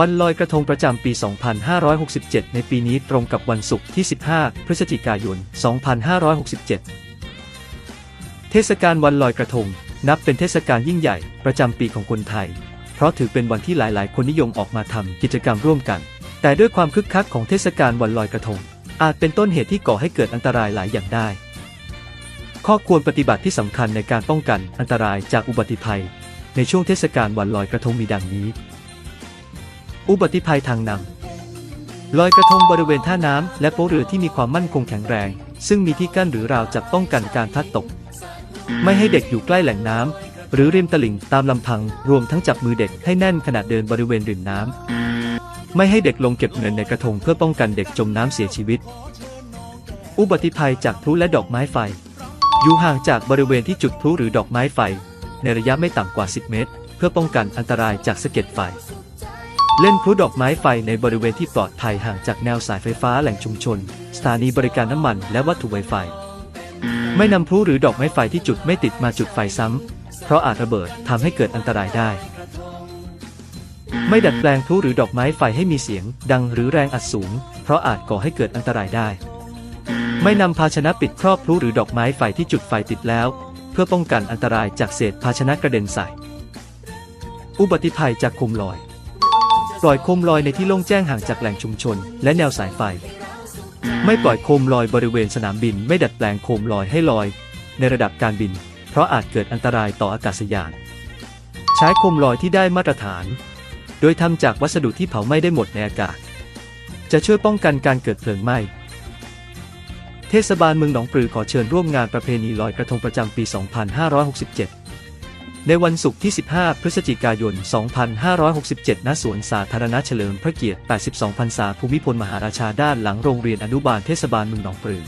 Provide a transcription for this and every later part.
วันลอยกระทงประจำปี 2567 ในปีนี้ตรงกับวันศุกร์ที่ 15 พฤศจิกายน 2567 เทศกาลวันลอยกระทง นับเป็นเทศกาลยิ่งใหญ่ประจำปีของคนไทย เพราะถือเป็นวันที่หลาย ๆ คนนิยมออกมาทำกิจกรรมร่วมกัน แต่ด้วยความคึกคักของเทศกาลวันลอยกระทง อาจเป็นต้นเหตุที่ก่อให้เกิดอันตรายหลายอย่างได้ ข้อควรปฏิบัติที่สำคัญในการป้องกันอันตรายจากอุบัติภัย ในช่วงเทศกาลวันลอยกระทงมีดังนี้ อุบัติภัยทางน้ำลอยกระทงบริเวณท่าน้ำและโป๊ะเรือที่มีความมั่นคงแข็งแรง ซึ่งมีที่กั้นหรือราวจับป้องกันการพลัดตก ไม่ให้เด็กอยู่ใกล้แหล่งน้ำหรือริมตลิ่งตามลำพัง รวมทั้งจับมือเด็กให้แน่นขณะเดินบริเวณริมน้ำไม่ให้เด็กลงเก็บเงินในกระทงเพื่อป้องกันเด็กจมน้ำเสียชีวิต อุบัติภัยจากพลุและดอกไม้ไฟ อยู่ห่างจากบริเวณที่จุดพลุหรือดอกไม้ไฟ ในระยะไม่ต่ำกว่า 10 เมตร เพื่อป้องกันอันตรายจากสะเก็ดไฟ เล่นพลุดอกไม้ไฟในบริเวณที่ปลอดภัยห่างจากแนวสายไฟฟ้าแหล่งชุมชน สถานีบริการน้ำมันและวัตถุไวไฟ ไม่นำพลุหรือดอกไม้ไฟที่จุดไม่ติดมาจุดไฟซ้ำ เพราะอาจระเบิดทำให้เกิดอันตรายได้ ไม่ดัดแปลงพลุหรือดอกไม้ไฟให้มีเสียง ดังหรือแรงอัดสูง เพราะอาจก่อให้เกิดอันตรายได้ ไม่นำภาชนะปิดครอบพลุหรือดอกไม้ไฟที่จุดไฟติดแล้ว เพื่อป้องกันอันตรายจากเศษภาชนะกระเด็นใส่ อุบัติภัยจากโคมลอย ปล่อยโคมลอยในที่โล่งแจ้งห่างจากแหล่งชุมชน และแนวสายไฟ ไม่ปล่อยโคมลอยบริเวณสนามบิน ไม่ดัดแปลงโคมลอยให้ลอย ในระดับการบิน เพราะอาจเกิดอันตรายต่ออากาศยาน ใช้โคมลอยที่ได้มาตรฐาน โดยทำจากวัสดุที่เผาไหม้ได้หมดในอากาศ จะช่วยป้องกันการเกิดเพลิงไหม้เทศบาลเมืองหนองปลือขอเชิญร่วมงานประเพณีลอยกระทงประจำปี 2567 ในวันศุกร์ที่ 15 พฤศจิกายน 2567 ณ สวนสาธารณะเฉลิมพระเกียรติ 82 พรรษา ภูมิพลมหาราชาด้านหลังโรงเรียนอนุบาลเทศบาลเมืองหนองปลือ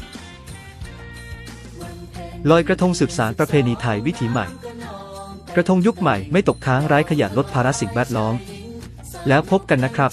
ลอยกระทงสืบสารประเพณีไทยวิถีใหม่ กระทงยุคใหม่ไม่ตกค้างไร้ขยะลดภาระสิ่งแวดล้อม แล้วพบกันนะครับ